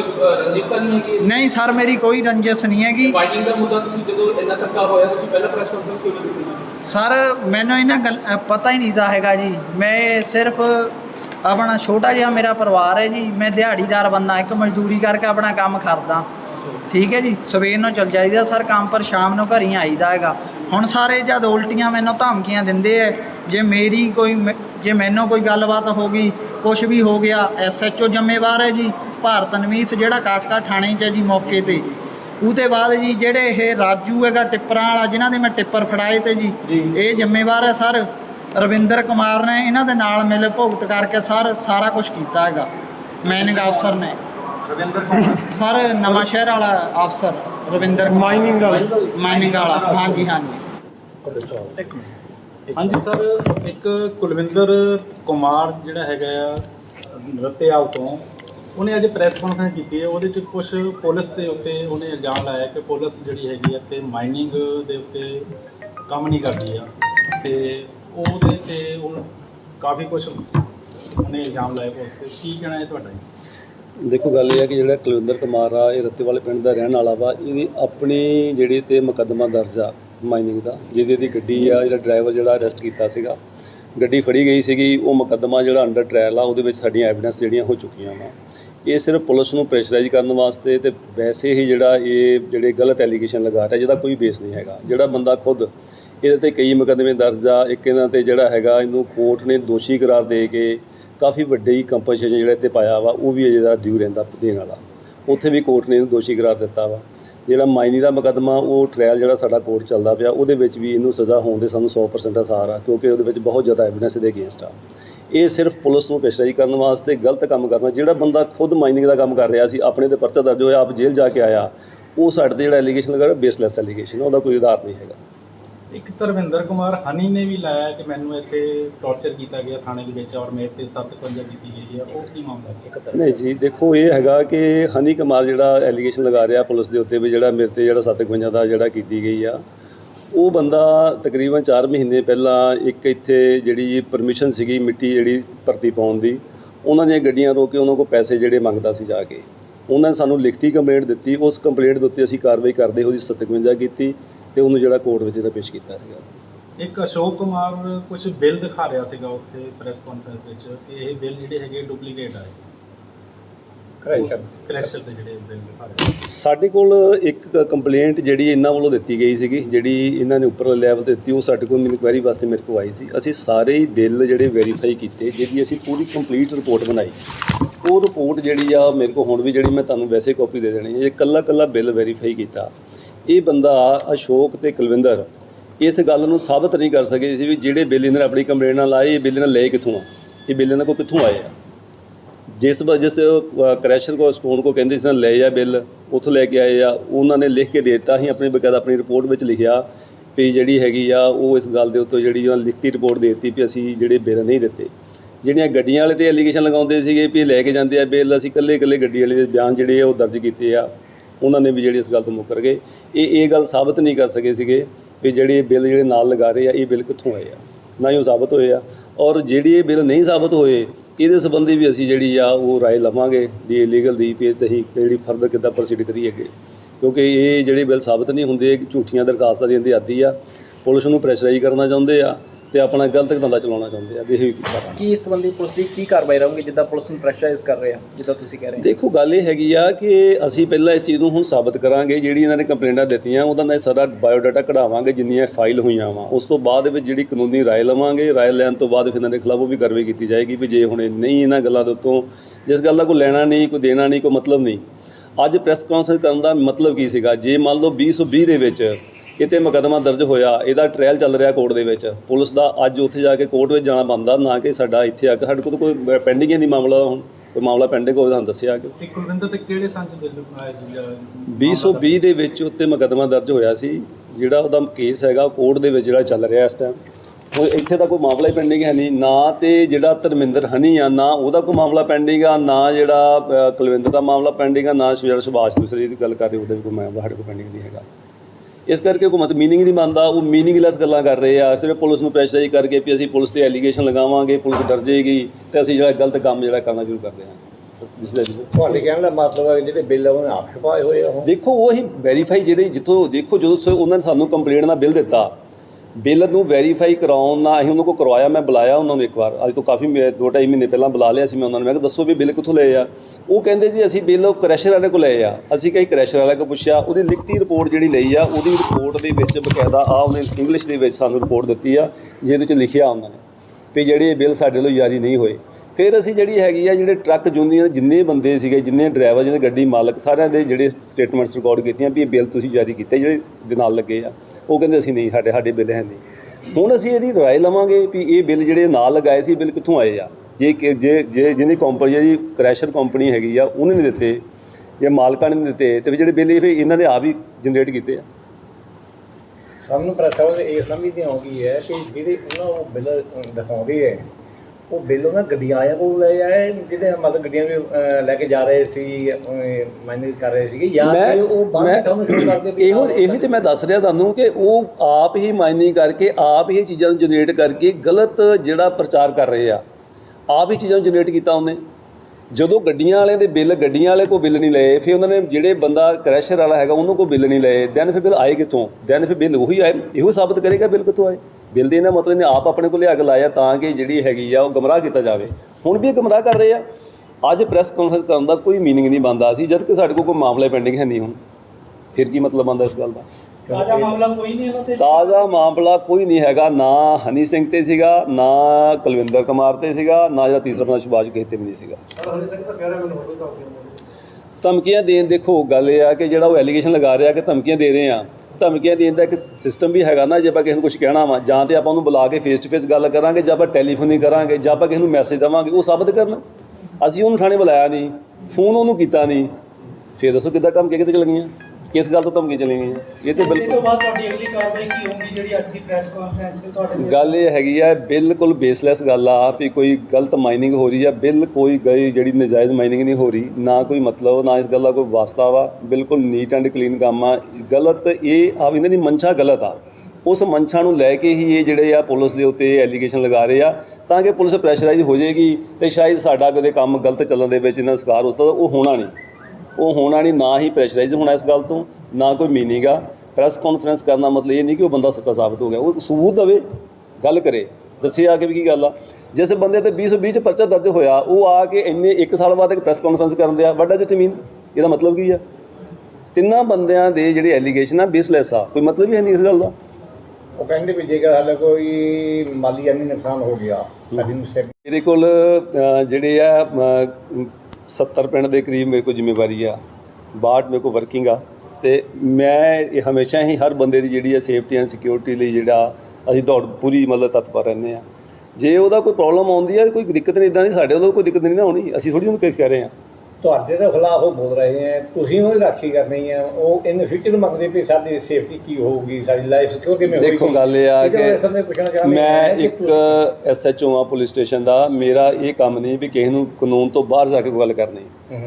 Speaker 8: ਰੰਜਿਸ਼ ਤਾਂ ਨਹੀਂ ਹੈਗੀ?
Speaker 1: ਨਹੀਂ ਸਰ ਮੇਰੀ ਕੋਈ ਰੰਜਿਸ਼ ਨਹੀਂ ਹੈਗੀ।
Speaker 8: ਮਾਈਨਿੰਗ ਦਾ ਮੁੱਦਾ ਤੁਸੀਂ ਜਦੋਂ ਇੰਨਾ ਧੱਕਾ ਹੋਇਆ ਤੁਸੀਂ ਪਹਿਲਾਂ ਪ੍ਰੈਸ ਕਾਨਫਰੰਸ ਕਿਉਂ ਨਹੀਂ ਕੀਤੀ?
Speaker 1: ਸਰ ਮੈਨੂੰ ਇਹਨਾਂ ਗੱਲ ਪਤਾ ਹੀ ਨਹੀਂ ਦਾ ਹੈਗਾ ਜੀ। ਮੈਂ ਸਿਰਫ ਆਪਣਾ ਛੋਟਾ ਜਿਹਾ ਮੇਰਾ ਪਰਿਵਾਰ ਹੈ ਜੀ। ਮੈਂ ਦਿਹਾੜੀਦਾਰ ਬੰਦਾ ਇੱਕ ਮਜ਼ਦੂਰੀ ਕਰਕੇ ਆਪਣਾ ਕੰਮ ਕਰਦਾ। ਠੀਕ ਹੈ ਜੀ ਸਵੇਰ ਨੂੰ ਚਲ ਜਾਈਦਾ ਸਰ ਕੰਮ ਪਰ ਸ਼ਾਮ ਨੂੰ ਘਰ ਹੀ ਆਈਦਾ ਹੈਗਾ। ਹੁਣ ਸਾਰੇ ਜਦ ਉਲਟੀਆਂ ਮੈਨੂੰ ਧਮਕੀਆਂ ਦਿੰਦੇ ਐ ਜੇ ਮੇਰੀ ਕੋਈ ਜੇ ਮੈਨੂੰ ਕੋਈ ਗੱਲਬਾਤ ਹੋ ਗਈ ਕੁਝ ਵੀ ਹੋ ਗਿਆ ਐਸਐਚਓ ਜ਼ਿੰਮੇਵਾਰ ਹੈ ਜੀ ਭਾਰਤ ਨਵੀਸ ਜਿਹੜਾ ਕਾਟਕਾ ਥਾਣੇ 'ਚ ਹੈ ਜੀ ਮੌਕੇ ਤੇ। ਉਹਦੇ ਬਾਅਦ ਜੀ ਜਿਹੜੇ ਇਹ ਰਾਜੂ ਹੈਗਾ ਟਿੱਪਰਾਂ ਵਾਲਾ ਜਿਨ੍ਹਾਂ ਦੇ ਮੈਂ ਟਿੱਪਰ ਫੜਾਏ ਤੇ ਜੀ ਇਹ ਜ਼ਿੰਮੇਵਾਰ ਹੈ ਸਰ। ਰਵਿੰਦਰ ਕੁਮਾਰ ਨੇ ਇਹਨਾਂ ਦੇ ਨਾਲ ਮਿਲ ਭੁਗਤ ਕਰਕੇ ਸਰ ਸਾਰਾ ਕੁਝ ਕੀਤਾ ਹੈਗਾ ਮੈਨਿੰਗ ਅਫਸਰ ਨੇ।
Speaker 7: ਰਵਿੰਦਰ ਕੁਮਾਰ।
Speaker 1: ਸਰ ਨਵਾਂ ਸ਼ਹਿਰ ਵਾਲਾ ਅਫਸਰ ਰਵਿੰਦਰ
Speaker 5: ਮਾਈਨਿੰਗ ਵਾਲੇ।
Speaker 1: ਮਾਈਨਿੰਗ ਵਾਲਾ। ਹਾਂਜੀ ਹਾਂਜੀ।
Speaker 9: ਹਾਂਜੀ ਸਰ ਇੱਕ ਕੁਲਵਿੰਦਰ ਕੁਮਾਰ ਜਿਹੜਾ ਹੈਗਾ ਆ ਰਤਿਆਲ ਤੋਂ ਉਹਨੇ ਅੱਜ ਪ੍ਰੈਸ ਕਾਨਫਰੰਸ ਕੀਤੀ ਹੈ। ਉਹਦੇ ਚ ਕੁਝ ਪੁਲਿਸ ਦੇ ਉੱਤੇ ਉਹਨੇ ਇਲਜ਼ਾਮ ਲਾਇਆ ਕਿ ਪੁਲਿਸ ਜਿਹੜੀ ਹੈਗੀ ਆ ਤੇ ਮਾਈਨਿੰਗ ਦੇ ਉੱਤੇ ਕੰਮ ਨਹੀਂ ਕਰਦੀ ਆ। ਤੇ ਉਹਦੇ ਤੇ ਉਹ ਕਾਫੀ ਕੁਝ ਉਹਨੇ ਇਲਜ਼ਾਮ ਲਾਇਆ ਪੁਲਿਸ ਤੇ। ਕੀ ਕਹਿਣਾ ਹੈ ਤੁਹਾਡਾ ਜੀ?
Speaker 2: ਦੇਖੋ, ਗੱਲ ਇਹ ਹੈ ਕਿ ਜਿਹੜਾ ਕੁਲਵਿੰਦਰ ਕੁਮਾਰ ਆ, ਇਹ ਰੱਤੇ ਵਾਲੇ ਪਿੰਡ ਦਾ ਰਹਿਣ ਵਾਲਾ ਵਾ, ਇਹਦੀ ਆਪਣੀ ਜਿਹੜੀ ਤੇ ਮੁਕੱਦਮਾ ਦਰਜ ਆ ਮਾਈਨਿੰਗ ਦਾ, ਜਿਹਦੇ ਦੀ ਗੱਡੀ ਆ, ਜਿਹੜਾ ਡਰਾਈਵਰ ਜਿਹੜਾ ਅਰੈਸਟ ਕੀਤਾ ਸੀਗਾ, ਗੱਡੀ ਫੜੀ ਗਈ ਸੀਗੀ, ਉਹ ਮੁਕੱਦਮਾ ਜਿਹੜਾ ਅੰਡਰ ਟ੍ਰਾਇਲ ਆ, ਉਹਦੇ ਵਿੱਚ ਸਾਡੀਆਂ ਐਵੀਡੈਂਸ ਜਿਹੜੀਆਂ ਹੋ ਚੁੱਕੀਆਂ ਵਾ। ਇਹ ਸਿਰਫ ਪੁਲਿਸ ਨੂੰ ਪ੍ਰੈਸ਼ਰਾਈਜ਼ ਕਰਨ ਵਾਸਤੇ ਤੇ ਵੈਸੇ ਹੀ ਜਿਹੜਾ ਇਹ ਜਿਹੜੇ ਗਲਤ ਐਲੀਗੇਸ਼ਨ ਲਗਾ ਰਿਹਾ, ਜਿਹਦਾ ਕੋਈ ਬੇਸ ਨਹੀਂ ਹੈਗਾ। ਜਿਹੜਾ ਬੰਦਾ ਖੁਦ ਇਹਦੇ ਤੇ ਕਈ ਮੁਕੱਦਮੇ ਦਰਜ ਆ, ਇੱਕ ਇਹਨਾਂ ਤੇ ਜਿਹੜਾ ਹੈਗਾ, ਇਹਨੂੰ ਕੋਰਟ ਨੇ ਦੋਸ਼ੀ ਕਰਾਰ ਦੇ ਕੇ ਕਾਫੀ ਵੱਡੇ ਹੀ ਕੰਪਨਸੇਸ਼ਨ ਜਿਹੜਾ ਤੇ ਪਾਇਆ ਵਾ, ਉਹ ਵੀ ਅਜੇ ਦਾ ਡਿਊ ਰਹਿੰਦਾ ਦੇਣ ਵਾਲਾ। ਉੱਥੇ ਵੀ ਕੋਰਟ ਨੇ ਇਹਨੂੰ ਦੋਸ਼ੀ ਕਰਾਰ ਦਿੱਤਾ ਵਾ। ਜਿਹੜਾ ਮਾਈਨੀ ਦਾ ਮੁਕੱਦਮਾ, ਉਹ ਟ੍ਰਾਇਲ ਜਿਹੜਾ ਸਾਡਾ ਕੋਰਟ ਚੱਲਦਾ ਪਿਆ, ਉਹਦੇ ਵਿੱਚ ਵੀ ਇਹਨੂੰ ਸਜ਼ਾ ਹੋਣ ਦੇ ਸਾਨੂੰ 100% ਆਸਾਰ ਆ, ਕਿਉਂਕਿ ਉਹਦੇ ਵਿੱਚ ਬਹੁਤ ਜ਼ਿਆਦਾ ਐਵੀਡੈਂਸ ਦੇ ਅਗੇਂਸਟ ਆ। ਇਹ ਸਿਰਫ ਪੁਲਿਸ ਨੂੰ ਪੇਸ਼ਾਈ ਕਰਨ ਵਾਸਤੇ ਗਲਤ ਕੰਮ ਕਰਨਾ, ਜਿਹੜਾ ਬੰਦਾ ਖੁਦ ਮਾਈਨਿੰਗ ਦਾ ਕੰਮ ਕਰ ਰਿਹਾ ਸੀ, ਆਪਣੇ ਤੇ ਪਰਚਾ ਦਰਜ ਹੋਇਆ, ਆਪ ਜੇਲ੍ਹ ਜਾ ਕੇ ਆਇਆ, ਉਹ ਸਾਡੇ ਤੇ ਜਿਹੜਾ ਐਲੀਗੇਸ਼ਨ ਲਗਾ ਬੇਸਲੈਸ ਐਲੀਗੇਸ਼ਨ ਉਹਦਾ ਕੋਈ ਆਧਾਰ ਨਹੀਂ ਹੈਗਾ।
Speaker 9: ਇੱਕ ਧਰਮਿੰਦਰ ਕੁਮਾਰ ਹਨੀ ਨੇ ਵੀ ਲਾਇਆ ਕਿ ਮੈਨੂੰ ਇੱਥੇ ਟੌਰਚਰ ਕੀਤਾ ਗਿਆ ਥਾਣੇ ਦੇ ਵਿੱਚ ਔਰ ਮੇਰੇ ਤੇ 751 ਕੀਤੀ ਗਈ ਹੈ। ਉਹ ਕੀ ਮਾਮਲਾ ਹੈ?
Speaker 2: ਨਹੀਂ ਜੀ, ਦੇਖੋ, ਇਹ ਹੈਗਾ ਕਿ ਹਨੀ ਕੁਮਾਰ ਜਿਹੜਾ ਐਲੀਗੇਸ਼ਨ ਲਗਾ ਰਿਹਾ ਪੁਲਿਸ ਦੇ ਉੱਤੇ ਵੀ ਜਿਹੜਾ ਮੇਰੇ ਤੇ ਜਿਹੜਾ 751 ਦਾ ਜਿਹੜਾ ਕੀਤੀ ਗਈ ਆ, ਉਹ ਬੰਦਾ ਤਕਰੀਬਨ 4 ਮਹੀਨੇ ਪਹਿਲਾਂ ਇੱਕ ਇੱਥੇ ਜਿਹੜੀ ਪਰਮਿਸ਼ਨ ਸੀਗੀ ਮਿੱਟੀ ਜਿਹੜੀ ਭਰਤੀ ਪਾਉਣ ਦੀ, ਉਹਨਾਂ ਦੀਆਂ ਗੱਡੀਆਂ ਰੋਕ ਕੇ ਉਹਨਾਂ ਕੋਲ ਪੈਸੇ ਜਿਹੜੇ ਮੰਗਦਾ ਸੀ ਜਾ ਕੇ। ਉਹਨਾਂ ਨੇ ਸਾਨੂੰ ਲਿਖਤੀ ਕੰਪਲੇਂਟ ਦਿੱਤੀ, ਉਸ ਕੰਪਲੇਂਟ ਦੇ ਉੱਤੇ ਅਸੀਂ ਕਾਰਵਾਈ ਕਰਦੇ ਉਹਦੀ 57 ਕੀਤੀ। ਤੇ ਉਹਨੂੰ ਜਿਹੜਾ ਕੋਰਟ ਵਿੱਚ ਜਿਹੜਾ ਪੇਸ਼ ਕੀਤਾ ਸੀਗਾ।
Speaker 9: ਇੱਕ ਅਸ਼ੋਕ ਕੁਮਾਰ ਕੁਝ ਬਿੱਲ ਦਿਖਾ ਰਿਹਾ ਸੀਗਾ ਉੱਥੇ ਪ੍ਰੈਸ ਕਾਨਫਰੰਸ ਵਿੱਚ ਕਿ ਇਹ ਬਿੱਲ ਜਿਹੜੇ ਹੈਗੇ ਡੁਪਲੀਕੇਟ ਆ ਕ੍ਰੈਸ਼ਰ ਦੇ ਜਿਹੜੇ ਬਿੱਲ ਦਿਖਾ ਰਹੇ
Speaker 2: ਸਾਡੇ ਕੋਲ ਇੱਕ ਕੰਪਲੇਂਟ ਜਿਹੜੀ ਇਹਨਾਂ ਵੱਲੋਂ ਦਿੱਤੀ ਗਈ ਸੀਗੀ ਜਿਹੜੀ ਇਹਨਾਂ ਨੇ ਉੱਪਰ ਲੈਵਲ ਤੇ ਦਿੱਤੀ ਉਹ ਸਾਡੇ ਕੋਲ ਇਨਕੁਆਇਰੀ ਵਾਸਤੇ ਮੇਰੇ ਕੋਲ ਆਈ ਸੀ। ਅਸੀਂ ਸਾਰੇ ਹੀ ਬਿੱਲ ਜਿਹੜੇ ਵੈਰੀਫਾਈ ਕੀਤੇ ਜਿਹਦੀ ਅਸੀਂ ਪੂਰੀ ਕੰਪਲੀਟ ਰਿਪੋਰਟ ਬਣਾਈ। ਉਹ ਰਿਪੋਰਟ ਜਿਹੜੀ ਆ ਮੇਰੇ ਕੋਲ ਹੁਣ ਵੀ ਜਿਹੜੀ ਮੈਂ ਤੁਹਾਨੂੰ ਵੈਸੇ ਕਾਪੀ ਦੇ ਦੇਣੀ ਹੈ ਇਹ ਕੱਲਾ ਕੱਲਾ ਬਿੱਲ ਵੈਰੀਫਾਈ ਕੀਤਾ। ਇਹ ਬੰਦਾ ਅਸ਼ੋਕ ਤੇ ਕੁਲਵਿੰਦਰ ਇਸ ਗੱਲ ਨੂੰ ਸਾਬਤ ਨਹੀਂ ਕਰ ਸਕੇ ਸੀ ਵੀ ਜਿਹੜੇ ਬਿੱਲ ਇਹਨਾਂ ਨੇ ਆਪਣੀ ਕੰਪਲੇਂਟ ਨਾਲ ਆਏ ਇਹ ਬਿੱਲ ਨਾਲ ਲਏ ਕਿੱਥੋਂ ਆ? ਇਹ ਬਿੱਲ ਇਹਨਾਂ ਕੋਲ ਕਿੱਥੋਂ ਆਏ ਆ? ਜਿਸ ਵਜ੍ਹਾ ਸੇ ਕਰੈਸ਼ਰ ਕੋ ਸਟੋਨ ਕੋ ਕਹਿੰਦੇ ਸੀ ਨਾ ਲੈ ਜਾ ਬਿੱਲ, ਉੱਥੋਂ ਲੈ ਕੇ ਆਏ ਆ, ਉਹਨਾਂ ਨੇ ਲਿਖ ਕੇ ਦੇ ਦਿੱਤਾ ਸੀ, ਆਪਣੀ ਬਕਾਇਦਾ ਆਪਣੀ ਰਿਪੋਰਟ ਵਿੱਚ ਲਿਖਿਆ ਵੀ ਜਿਹੜੀ ਹੈਗੀ ਆ, ਉਹ ਇਸ ਗੱਲ ਦੇ ਉੱਤੇ ਜਿਹੜੀ ਉਹਨਾਂ ਲਿਖਤੀ ਰਿਪੋਰਟ ਦੇ ਦਿੱਤੀ ਵੀ ਅਸੀਂ ਜਿਹੜੇ ਬਿੱਲ ਨਹੀਂ ਦਿੱਤੇ। ਜਿਹੜੀਆਂ ਗੱਡੀਆਂ ਵਾਲੇ ਤੇ ਐਲੀਗੇਸ਼ਨ ਲਗਾਉਂਦੇ ਸੀਗੇ ਵੀ ਇਹ ਲੈ ਕੇ ਜਾਂਦੇ ਆ ਬਿੱਲ, ਅਸੀਂ ਇਕੱਲੇ ਇਕੱਲੇ ਗੱਡੀ ਵਾਲੇ ਦੇ ਬਿਆਨ ਜਿਹੜੇ ਆ ਉਹ ਦਰਜ ਕੀਤੇ ਆ। ਉਹਨਾਂ ਨੇ ਵੀ ਜਿਹੜੀ ਇਸ ਗੱਲ ਤੋਂ ਮੁੱਕਰ ਗਏ। ਇਹ ਇਹ ਗੱਲ ਸਾਬਤ ਨਹੀਂ ਕਰ ਸਕੇ ਸੀਗੇ ਵੀ ਜਿਹੜੇ ਇਹ ਬਿੱਲ ਜਿਹੜੇ ਨਾਲ ਲਗਾ ਰਹੇ ਆ, ਇਹ ਬਿੱਲ ਕਿੱਥੋਂ ਆਏ ਆ। ਨਾ ਹੀ ਉਹ ਸਾਬਤ ਹੋਏ ਆ। ਔਰ ਜਿਹੜੀ ਇਹ ਬਿੱਲ ਨਹੀਂ ਸਾਬਤ ਹੋਏ, ਇਹਦੇ ਸੰਬੰਧੀ ਵੀ ਅਸੀਂ ਜਿਹੜੀ ਆ, ਉਹ ਰਾਏ ਲਵਾਂਗੇ ਵੀ ਲੀਗਲ ਦੀ ਵੀ ਅਸੀਂ ਜਿਹੜੀ ਫਰਦਰ ਕਿੱਦਾਂ ਪ੍ਰੋਸੀਡ ਕਰੀਏ ਅੱਗੇ। ਕਿਉਂਕਿ ਇਹ ਜਿਹੜੇ ਬਿੱਲ ਸਾਬਤ ਨਹੀਂ ਹੁੰਦੇ, ਝੂਠੀਆਂ ਦਰਖਾਸਤਾਂ ਦੀ ਦੀ ਆਦੀ ਆ, ਪੁਲਿਸ ਨੂੰ ਪ੍ਰੈਸ਼ਰਾਈਜ਼ ਕਰਨਾ ਚਾਹੁੰਦੇ ਆ। ਤੇ ਆਪਣਾ ਗਲਤ ਧੰਦਾ ਚਲਾਉਣਾ ਚਾਹੁੰਦੇ ਆ ਵੀ ਇਹ ਕੀਤਾ
Speaker 4: ਕੀ ਇਸ ਸੰਬੰਧੀ ਪੁਲਿਸ ਦੀ ਕੀ ਕਾਰਵਾਈ ਰਹੂਗੀ ਜਿੱਦਾਂ ਪੁਲਿਸ ਨੂੰ ਪ੍ਰੈਸ਼ਰਾਈਜ਼ ਕਰ ਰਹੇ ਆ ਜਿੱਦਾਂ ਤੁਸੀਂ ਕਹਿ ਰਹੇ ਹੋ?
Speaker 2: ਦੇਖੋ ਗੱਲ ਇਹ ਹੈਗੀ ਆ ਕਿ ਅਸੀਂ ਪਹਿਲਾਂ ਇਸ ਚੀਜ਼ ਨੂੰ ਹੁਣ ਸਾਬਤ ਕਰਾਂਗੇ ਜਿਹੜੀ ਇਹਨਾਂ ਨੇ ਕੰਪਲੇਂਟਾਂ ਦਿੱਤੀਆਂ ਉਹਦਾ ਨਾਲ ਸਾਰਾ ਬਾਇਓਡਾਟਾ ਕਢਾਵਾਂਗੇ ਜਿੰਨੀਆਂ ਫਾਈਲ ਹੋਈਆਂ ਵਾ। ਉਸ ਤੋਂ ਬਾਅਦ ਵਿੱਚ ਜਿਹੜੀ ਕਾਨੂੰਨੀ ਰਾਏ ਲਵਾਂਗੇ ਰਾਏ ਲੈਣ ਤੋਂ ਬਾਅਦ ਫਿਰ ਇਹਨਾਂ ਦੇ ਖਿਲਾਫ ਉਹ ਵੀ ਕਾਰਵਾਈ ਕੀਤੀ ਜਾਏਗੀ ਵੀ ਜੇ ਹੁਣ ਨਹੀਂ ਇਹਨਾਂ ਗੱਲਾਂ ਦੇ ਉੱਤੋਂ ਜਿਸ ਗੱਲ ਦਾ ਕੋਈ ਲੈਣਾ ਨਹੀਂ ਕੋਈ ਦੇਣਾ ਨਹੀਂ ਕੋਈ ਮਤਲਬ ਨਹੀਂ। ਅੱਜ ਪ੍ਰੈਸ ਕਾਨਫਰੰਸ ਕਰਨ ਦਾ ਮਤਲਬ ਕੀ ਸੀਗਾ? ਜੇ ਮੰਨ ਲਓ 2020 ਦੇ ਵਿੱਚ ਕਿਤੇ ਮੁਕੱਦਮਾ ਦਰਜ ਹੋਇਆ। ਇਹਦਾ ਟ੍ਰਾਇਲ ਚੱਲ ਰਿਹਾ ਕੋਰਟ ਦੇ ਵਿੱਚ। ਪੁਲਿਸ ਦਾ ਅੱਜ ਉੱਥੇ ਜਾ ਕੇ ਕੋਰਟ ਵਿੱਚ ਜਾਣਾ ਬੰਦਾ ਨਾ ਕਿ ਸਾਡਾ ਇੱਥੇ ਆ ਕੇ। ਸਾਡੇ ਕੋਲ ਤਾਂ ਕੋਈ ਪੈਂਡਿੰਗ ਹੀ ਨਹੀਂ ਮਾਮਲਾ ਹੁਣ ਕੋਈ ਮਾਮਲਾ ਪੈਂਡਿੰਗ ਹੋਵੇ ਤੁਹਾਨੂੰ ਦੱਸਿਆ ਕਿ।
Speaker 9: ਤੇ ਕੁਲਵਿੰਦਰ ਤੇ ਕਿਹੜੇ ਸੰਚ ਜੀ? ਜਾਂ
Speaker 2: 2020 ਦੇ ਵਿੱਚ ਉੱਤੇ ਮੁਕੱਦਮਾ ਦਰਜ ਹੋਇਆ ਸੀ। ਜਿਹੜਾ ਉਹਦਾ ਕੇਸ ਹੈਗਾ ਕੋਰਟ ਦੇ ਵਿੱਚ ਜਿਹੜਾ ਚੱਲ ਰਿਹਾ ਇਸ ਟਾਈਮ ਉਹ ਇੱਥੇ ਤਾਂ ਕੋਈ ਮਾਮਲਾ ਹੀ ਪੈਂਡਿੰਗ ਹੈ ਨਹੀਂ। ਨਾ ਤੇ ਜਿਹੜਾ ਧਰਮਿੰਦਰ ਹਨੀ ਆ ਨਾ ਉਹਦਾ ਕੋਈ ਮਾਮਲਾ ਪੈਂਡਿੰਗ ਆ ਨਾ ਜਿਹੜਾ ਕੁਲਵਿੰਦਰ ਦਾ ਮਾਮਲਾ ਪੈਂਡਿੰਗ ਆ ਨਾ ਜਿਹੜਾ ਸੁਭਾਸ਼ ਦੂਸਰੀ ਦੀ ਗੱਲ ਕਰ ਰਹੇ ਉਹਦਾ ਵੀ ਕੋਈ ਮਾਮਲਾ ਸਾਡੇ ਕੋਲ ਪੈਂਡਿੰਗ ਨਹੀਂ ਹੈਗਾ। ਇਸ ਕਰਕੇ ਹਕੂਮਤ ਮੀਨਿੰਗ ਨਹੀਂ ਮੰਨਦਾ ਉਹ ਮੀਨਿੰਗਲੈਸ ਗੱਲਾਂ ਕਰ ਰਹੇ ਆ। ਸਿਰਫ ਪੁਲਿਸ ਨੂੰ ਪ੍ਰੈਸ਼ਰਾਈਜ਼ ਕਰਕੇ ਵੀ ਅਸੀਂ ਪੁਲਿਸ ਤੇ ਐਲੀਗੇਸ਼ਨ ਲਗਾਵਾਂਗੇ ਪੁਲਿਸ ਡਰ ਜਾਏਗੀ ਤੇ ਅਸੀਂ ਜਿਹੜਾ ਗਲਤ ਕੰਮ ਜਿਹੜਾ ਕਰਨਾ ਸ਼ੁਰੂ ਕਰਦੇ ਹਾਂ।
Speaker 4: ਤੁਹਾਡੇ ਕਹਿਣ ਦਾ ਮਤਲਬ ਹੈ ਜਿਹੜੇ ਬਿੱਲ ਉਹਨੇ ਆਪ ਛਪਾਏ ਹੋਏ ਆ
Speaker 2: ਦੇਖੋ ਉਹ ਹੀ ਵੈਰੀਫਾਈ ਜਿਹੜੇ ਜਿੱਥੋਂ ਦੇਖੋ ਜਦੋਂ ਉਹਨਾਂ ਨੇ ਸਾਨੂੰ ਕੰਪਲੇਂਟ ਦਾ ਬਿੱਲ ਦਿੱਤਾ ਬਿੱਲ ਨੂੰ ਵੈਰੀਫਾਈ ਕਰਾਉਣ ਨਾਲ ਅਸੀਂ ਉਹਨਾਂ ਕੋਲ ਕਰਵਾਇਆ, ਮੈਂ ਬੁਲਾਇਆ ਉਹਨਾਂ ਨੂੰ ਇੱਕ ਵਾਰ। ਅੱਜ ਤੋਂ ਕਾਫੀ ਮੇ- ਦੋ ਢਾਈ ਮਹੀਨੇ ਪਹਿਲਾਂ ਬੁਲਾ ਲਿਆ ਸੀ ਮੈਂ ਉਹਨਾਂ ਨੂੰ। ਮੈਂ ਕਿਹਾ, ਦੱਸੋ ਵੀ ਬਿੱਲ ਕਿੱਥੋਂ ਲਏ ਆ? ਉਹ ਕਹਿੰਦੇ ਜੀ, ਅਸੀਂ ਬਿੱਲ ਉਹ ਕ੍ਰੈਸ਼ਰ ਵਾਲੇ ਕੋਲ ਲਏ ਆ। ਅਸੀਂ ਕਈ ਕ੍ਰੈਸ਼ਰ ਵਾਲੇ ਕੋਲ ਪੁੱਛਿਆ, ਉਹਦੀ ਲਿਖਤੀ ਰਿਪੋਰਟ ਜਿਹੜੀ ਲਈ ਆ, ਉਹਦੀ ਰਿਪੋਰਟ ਦੇ ਵਿੱਚ ਬਕਾਇਦਾ ਆ, ਉਹਨੇ ਇੰਗਲਿਸ਼ ਦੇ ਵਿੱਚ ਸਾਨੂੰ ਰਿਪੋਰਟ ਦਿੱਤੀ ਆ, ਜਿਹਦੇ ਵਿੱਚ ਲਿਖਿਆ ਉਹਨਾਂ ਨੇ ਵੀ ਜਿਹੜੇ ਇਹ ਬਿੱਲ ਸਾਡੇ ਲਈ ਜਾਰੀ ਨਹੀਂ ਹੋਏ। ਫਿਰ ਅਸੀਂ ਜਿਹੜੀ ਹੈਗੀ ਆ, ਜਿਹੜੇ ਟਰੱਕ ਯੂਨੀਅਨ ਜਿੰਨੇ ਬੰਦੇ ਸੀਗੇ, ਜਿੰਨੇ ਡਰਾਈਵਰ, ਜਿਹਦੇ ਗੱਡੀ ਮਾਲਕ, ਸਾਰਿਆਂ ਦੇ ਜਿਹੜੇ ਸਟੇਟਮੈਂਟਸ ਰਿਕਾਰਡ ਕੀਤੀਆਂ ਵੀ ਇਹ ਬਿੱਲ ਤੁਸੀਂ ਜਾਰੀ ਕੀਤੇ, ਜਿਹੜੇ ਦੇ ਨਾਲ ਲੱਗੇ ਆ। ਉਹ ਕਹਿੰਦੇ ਅਸੀਂ ਨਹੀਂ, ਸਾਡੇ ਸਾਡੇ ਬਿੱਲ ਹੈ ਨਹੀਂ। ਹੁਣ ਅਸੀਂ ਇਹਦੀ ਰਾਏ ਲਵਾਂਗੇ ਵੀ ਇਹ ਬਿੱਲ ਜਿਹੜੇ ਨਾਲ ਲਗਾਏ ਸੀ ਬਿੱਲ ਕਿੱਥੋਂ ਆਏ ਆ? ਜੇ ਜੇ ਜੇ ਜਿਹਦੀ ਕੰਪਨੀ ਜਿਹੜੀ ਕ੍ਰੈਸ਼ਰ ਕੰਪਨੀ ਹੈਗੀ ਆ, ਉਹਨੇ ਨਹੀਂ ਦਿੱਤੇ, ਜੇ ਮਾਲਕਾਂ ਨੇ ਦਿੱਤੇ, ਤੇ ਜਿਹੜੇ ਬਿੱਲ ਇਹ ਇਹਨਾਂ ਦੇ ਆਪ ਹੀ ਜਨਰੇਟ ਕੀਤੇ ਆ।
Speaker 4: ਸਾਨੂੰ ਪ੍ਰਸ਼ਾਸਨ ਇਹ ਸਮਝਦੇ ਹੋ ਗਈ ਹੈ ਕਿ ਜਿਹੜੇ ਉਹਨਾਂ ਨੂੰ ਬਿੱਲ ਦਿਖਾਉਂਦੇ ਹੈ ਉਹ ਬਿੱਲ ਉਹਨਾਂ ਗੱਡੀਆਂ ਵਾਲਿਆਂ ਕੋਲ ਲੈ ਆਏ ਜਿਹੜੇ ਮਤਲਬ ਗੱਡੀਆਂ ਵੀ ਅਹ, ਲੈ ਕੇ ਜਾ ਰਹੇ ਸੀ ਮਾਈਨਿੰਗ ਕਰ ਰਹੇ ਸੀਗੇ ਜਾਂ
Speaker 2: ਮੈਂ
Speaker 4: ਫਿਰ ਉਹ ਬਾਹਰ
Speaker 2: ਮੈਂ
Speaker 4: ਕੰਮ ਸ਼ੁਰੂ ਕਰਦੇ ਵੀ
Speaker 2: ਇਹੋ ਇਹੋ ਤੇ ਮੈਂ ਦੱਸ ਰਿਹਾ ਤੁਹਾਨੂੰ ਕਿ ਉਹ ਆਪ ਹੀ ਮਾਈਨਿੰਗ ਕਰਕੇ ਆਪ ਹੀ ਚੀਜ਼ਾਂ ਨੂੰ ਜਨਰੇਟ ਕਰਕੇ ਗਲਤ ਜਿਹੜਾ ਪ੍ਰਚਾਰ ਕਰ ਰਹੇ ਆ। ਆਪ ਹੀ ਚੀਜ਼ਾਂ ਨੂੰ ਜਨਰੇਟ ਕੀਤਾ ਉਹਨੇ। ਜਦੋਂ ਗੱਡੀਆਂ ਵਾਲਿਆਂ ਦੇ ਬਿੱਲ ਗੱਡੀਆਂ ਵਾਲੇ ਕੋ ਬਿੱਲ ਨਹੀਂ ਲਏ ਫਿਰ ਉਹਨਾਂ ਨੇ ਜਿਹੜੇ ਬੰਦਾ ਕ੍ਰੈਸ਼ਰ ਵਾਲਾ ਹੈਗਾ ਉਹਨੂੰ ਕੋ ਬਿੱਲ ਨਹੀਂ ਲਏ। ਦੈਨ ਫਿਰ ਬਿੱਲ ਆਏ ਕਿੱਥੋਂ? ਦੈਨ ਫਿਰ ਬਿੱਲ ਉਹੀ ਆਏ। ਇਹੋ ਸਾਬਤ ਕਰੇਗਾ ਬਿੱਲ ਕਿੱਥੋਂ ਆਏ? ਬਿੱਲ ਦੇ ਇਹਨਾਂ ਮਤਲਬ ਨੇ ਆਪ ਆਪਣੇ ਕੋਲ ਲਿਆ ਕੇ ਲਾਇਆ ਤਾਂ ਕਿ ਜਿਹੜੀ ਹੈਗੀ ਆ ਉਹ ਗਮਰਾਹ ਕੀਤਾ ਜਾਵੇ। ਹੁਣ ਵੀ ਇਹ ਗਮਰਾਹ ਕਰ ਰਹੇ ਆ। ਅੱਜ ਪ੍ਰੈਸ ਕਾਨਫਰੰਸ ਕਰਨ ਦਾ ਕੋਈ ਮੀਨਿੰਗ ਨਹੀਂ ਬਣਦਾ ਸੀ ਜਦ ਕਿ ਸਾਡੇ ਕੋਲ ਕੋਈ ਮਾਮਲਾ ਪੈਂਡਿੰਗ ਹੈ ਨਹੀਂ ਹੁਣ। ਫਿਰ ਕੀ ਮਤਲਬ ਬਣਦਾ ਇਸ ਗੱਲ ਦਾ?
Speaker 5: ਤਾਜ਼ਾ ਮਾਮਲਾ ਕੋਈ ਨਹੀਂ ਇਹਨਾਂ ਤੇ
Speaker 2: ਤਾਜ਼ਾ ਮਾਮਲਾ ਕੋਈ ਨਹੀਂ ਹੈਗਾ ਨਾ ਹਨੀ ਸਿੰਘ ਤੇ ਸੀਗਾ ਨਾ ਕੁਲਵਿੰਦਰ ਕੁਮਾਰ ਤੇ ਸੀਗਾ ਨਾ ਜਿਹੜਾ ਤੀਸਰਾ ਬੰਦਾ ਸੁਭਾਸ਼ ਕਿਸੇ ਤੇ ਵੀ ਨਹੀਂ ਸੀਗਾ। ਧਮਕੀਆਂ ਦੇਣ ਦੇਖੋ ਗੱਲ ਇਹ ਆ ਕਿ ਜਿਹੜਾ ਉਹ ਐਲੀਗੇਸ਼ਨ ਲਗਾ ਰਿਹਾ ਕਿ ਧਮਕੀਆਂ ਦੇ ਰਹੇ ਆ ਧਮਕੀਆਂ ਦੇਣ ਦਾ ਇੱਕ ਸਿਸਟਮ ਵੀ ਹੈਗਾ ਨਾ, ਜੇ ਆਪਾਂ ਕਿਸੇ ਨੂੰ ਕੁਝ ਕਹਿਣਾ ਵਾ, ਜਾਂ ਤੇ ਆਪਾਂ ਉਹਨੂੰ ਬੁਲਾ ਕੇ ਫੇਸ ਟੂ ਫੇਸ ਗੱਲ ਕਰਾਂਗੇ, ਜਾਂ ਆਪਾਂ ਟੈਲੀਫੋਨੀ ਕਰਾਂਗੇ, ਜਾਂ ਆਪਾਂ ਕਿਸੇ ਨੂੰ ਮੈਸੇਜ ਦੇਵਾਂਗੇ, ਉਹ ਸਾਬਤ ਕਰਨ। ਅਸੀਂ ਉਹਨੂੰ ਥਾਣੇ ਬੁਲਾਇਆ ਨਹੀਂ, ਫੋਨ ਉਹਨੂੰ ਕੀਤਾ ਨਹੀਂ। ਫਿਰ ਦੱਸੋ ਕਿੱਦਾਂ ਧਮਕੀਆਂ ਕਿਤੇ ਚਲ ਗਈਆਂ ਕਿਸ ਗੱਲ ਤੋਂ ਧਮਕੀਆਂ ਚਲੀਆਂ ਗਈਆਂ? ਇਹ ਤੇ
Speaker 10: ਇਸ ਤੋਂ
Speaker 2: ਬਿਲਕੁਲ
Speaker 10: ਬਾਅਦ ਤੁਹਾਡੀ ਅਗਲੀ ਕਾਰਵਾਈ ਕੀ ਹੋਊਗੀ ਜਿਹੜੀ ਅੱਜ ਦੀ ਪ੍ਰੈਸ ਕਾਨਫਰੰਸ ਤੇ ਤੁਹਾਡੇ
Speaker 2: ਗੱਲ ਇਹ ਹੈਗੀ ਆ ਬਿਲਕੁਲ ਬੇਸਲੈਸ ਗੱਲ ਆ ਵੀ ਕੋਈ ਗਲਤ ਮਾਈਨਿੰਗ ਹੋ ਰਹੀ ਆ ਬਿਲ ਕੋਈ ਗਈ ਜਿਹੜੀ ਨਜਾਇਜ਼ ਮਾਈਨਿੰਗ ਨਹੀਂ ਹੋ ਰਹੀ ਨਾ ਕੋਈ ਮਤਲਬ ਨਾ ਇਸ ਗੱਲ ਦਾ ਕੋਈ ਵਾਸਤਾ ਵਾ ਬਿਲਕੁਲ ਨੀਟ ਐਂਡ ਕਲੀਨ ਕੰਮ ਆ। ਗਲਤ ਇਹ ਆ ਵੀ ਇਹਨਾਂ ਦੀ ਮਨਸ਼ਾ ਗਲਤ ਆ। ਉਸ ਮਨਸ਼ਾ ਨੂੰ ਲੈ ਕੇ ਹੀ ਇਹ ਜਿਹੜੇ ਆ ਪੁਲਿਸ ਦੇ ਉੱਤੇ ਐਲੀਗੇਸ਼ਨ ਲਗਾ ਰਹੇ ਆ ਤਾਂ ਕਿ ਪੁਲਿਸ ਪ੍ਰੈਸ਼ਰਾਈਜ਼ ਹੋ ਜਾਏਗੀ ਤੇ ਸ਼ਾਇਦ ਸਾਡਾ ਕਦੇ ਕੰਮ ਗਲਤ ਚੱਲਣ ਦੇ ਵਿੱਚ ਇਹਨਾਂ ਦਾ ਸ਼ਿਕਾਰ ਹੋ ਸਕਦਾ ਉਹ ਹੋਣਾ ਨਹੀਂ। ਉਹ ਹੋਣਾ ਨਹੀਂ ਨਾ ਹੀ ਪ੍ਰੈਸ਼ਰਾਈਜ਼ ਹੋਣਾ ਇਸ ਗੱਲ ਤੋਂ ਨਾ ਕੋਈ ਮੀਨਿੰਗ ਆ। ਪ੍ਰੈਸ ਕਾਨਫਰੰਸ ਕਰਨਾ ਮਤਲਬ ਇਹ ਨਹੀਂ ਕਿ ਉਹ ਬੰਦਾ ਸੱਚਾ ਸਾਬਤ ਹੋ ਗਿਆ। ਉਹ ਸਬੂਤ ਦੇਵੇ ਗੱਲ ਕਰੇ ਦੱਸੇ ਆ ਕੇ ਵੀ ਕੀ ਗੱਲ ਆ। ਜਿਸ ਬੰਦੇ ਤੇ 220 ਚ ਪਰਚਾ ਦਰਜ ਹੋਇਆ ਉਹ ਆ ਕੇ ਇੰਨੇ 1 ਸਾਲ ਬਾਅਦ ਇੱਕ ਪ੍ਰੈਸ ਕਾਨਫਰੰਸ ਕਰਨ ਦਿਆ। ਵੱਡਾ ਜਿਹਾ ਮੀਨ ਇਹਦਾ ਮਤਲਬ ਕੀ ਆ? ਤਿੰਨਾਂ ਬੰਦਿਆਂ ਦੇ ਜਿਹੜੇ ਐਲੀਗੇਸ਼ਨ ਆ ਬੇਸਲੈਸ ਆ। ਕੋਈ ਮਤਲਬ ਹੀ ਹੈ ਨਹੀਂ ਇਸ ਗੱਲ ਦਾ।
Speaker 4: ਉਹ ਕਹਿੰਦੇ ਵੀ ਜੇਕਰ ਹਾਲੇ ਕੋਈ ਮਾਲੀ ਨੁਕਸਾਨ ਹੋ ਗਿਆ ਸਾਡੀ ਮਿਸਟੇਕ
Speaker 2: ਮੇਰੇ ਕੋਲ ਜਿਹੜੇ ਆ 70 ਪਿੰਡ ਦੇ ਕਰੀਬ ਮੇਰੇ ਕੋਲ ਜ਼ਿੰਮੇਵਾਰੀ ਆ 62 ਮੇਰੇ ਕੋਲ ਵਰਕਿੰਗ ਆ ਤੇ ਮੈਂ ਇਹ ਹਮੇਸ਼ਾ ਹੀ ਹਰ ਬੰਦੇ ਦੀ ਜਿਹੜੀ ਆ ਸੇਫਟੀ ਐਂਡ ਸਿਕਿਉਰਿਟੀ ਲਈ ਜਿਹੜਾ ਅਸੀਂ ਦੌੜ ਪੂਰੀ ਮਤਲਬ ਤਤਪਰ ਰਹਿੰਦੇ ਆ। ਜੇ ਉਹਦਾ ਕੋਈ ਪ੍ਰੋਬਲਮ ਆਉਂਦੀ ਹੈ ਕੋਈ ਦਿੱਕਤ ਨਹੀਂ ਇਦਾਂ ਨਹੀਂ ਸਾਡੇ ਵੱਲੋਂ ਕੋਈ ਦਿੱਕਤ ਨਹੀਂ ਨਾ ਹੋਣੀ, ਅਸੀਂ ਥੋੜੀ ਉਹਨੂੰ ਕੁਝ ਕਹਿ ਰਹੇ ਹਾਂ
Speaker 4: ਤੁਹਾਡੇ ਦੇ ਖਿਲਾਫ ਉਹ ਬੋਲ ਰਹੇ ਹੈ ਤੁਸੀਂ ਉਹਦੀ ਰਾਖੀ ਕਰਨੀ ਹੈ ਉਹ ਇਨ ਫਿਊਚਰ ਮੰਗਦੇ ਵੀ ਸਾਡੀ ਸੇਫਟੀ ਕੀ ਹੋਊਗੀ ਸਾਡੀ ਲਾਈਫ ਸਿਕਿਉਰ ਕਿਵੇਂ ਹੋਏਗੀ
Speaker 2: ਦੇਖੋ ਗੱਲ ਇਹ ਆ ਕਿ ਮੈਂ ਇੱਕ ਐਸਐਚਓ ਆ ਪੁਲਿਸ ਸਟੇਸ਼ਨ ਦਾ ਮੇਰਾ ਇਹ ਕੰਮ ਨਹੀਂ ਵੀ ਕਿਸੇ ਨੂੰ ਕਾਨੂੰਨ ਤੋਂ ਬਾਹਰ ਜਾ ਕੇ ਗੱਲ ਕਰਨੀ।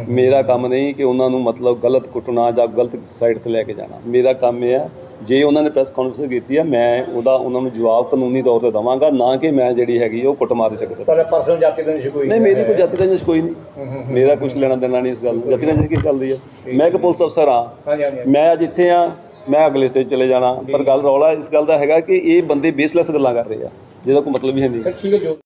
Speaker 2: ਮੇਰਾ ਕੰਮ ਨਹੀਂ ਕਿ ਉਹਨਾਂ ਨੂੰ ਮਤਲਬ ਗਲਤ ਕੁੱਟਣਾ ਜਾਂ ਗਲਤ ਸਾਈਡ ਤੇ ਲੈ ਕੇ ਜਾਣਾ। ਮੇਰਾ ਕੰਮ ਇਹ ਆ ਜੇ ਉਹਨਾਂ ਨੇ ਪ੍ਰੈਸ ਕਾਨਫਰੰਸ ਕੀਤੀ ਆ ਮੈਂ ਉਹਦਾ ਉਹਨਾਂ ਨੂੰ ਜਵਾਬ ਕਾਨੂੰਨੀ ਤੌਰ ਤੇ ਦਵਾਂਗਾ ਨਾ ਕਿ ਮੈਂ ਜਿਹੜੀ ਹੈਗੀ ਉਹ ਕੁੱਟਮਾਰ ਦੇ 'ਚ।
Speaker 4: ਪਰ ਪਰਸਨਲ ਜਾਤੀ ਦਾ ਨਹੀਂ ਕੋਈ
Speaker 2: ਨਹੀਂ ਮੇਰੀ ਕੋਈ ਜਾਤੀ ਰੰਜਿਸ਼ ਕੋਈ ਨਹੀਂ। ਮੇਰਾ ਕੁਝ ਲੈਣਾ ਦੇਣਾ ਨਹੀਂ ਇਸ ਗੱਲ ਨਾਲ ਜਾਤੀ ਰੰਜਿਸ਼ ਕਿਸ ਗੱਲ ਦੀ ਆ? ਮੈਂ ਇੱਕ ਪੁਲਿਸ ਅਫਸਰ ਆ ਮੈਂ ਅੱਜ ਇੱਥੇ ਆ। ਮੈਂ ਅਗਲੇ ਸਟੇਜ ਚਲੇ ਜਾਣਾ। ਪਰ ਗੱਲ ਰੌਲਾ ਇਸ ਗੱਲ ਦਾ ਹੈਗਾ ਕਿ ਇਹ ਬੰਦੇ ਬੇਸਲੈਸ ਗੱਲਾਂ ਕਰ ਰਹੇ ਆ। ਜਿਹਦਾ ਕੋਈ ਮਤਲਬ ਹੀ ਨਹੀਂ।
Speaker 4: ਠੀਕ ਹੈ ਜੋ।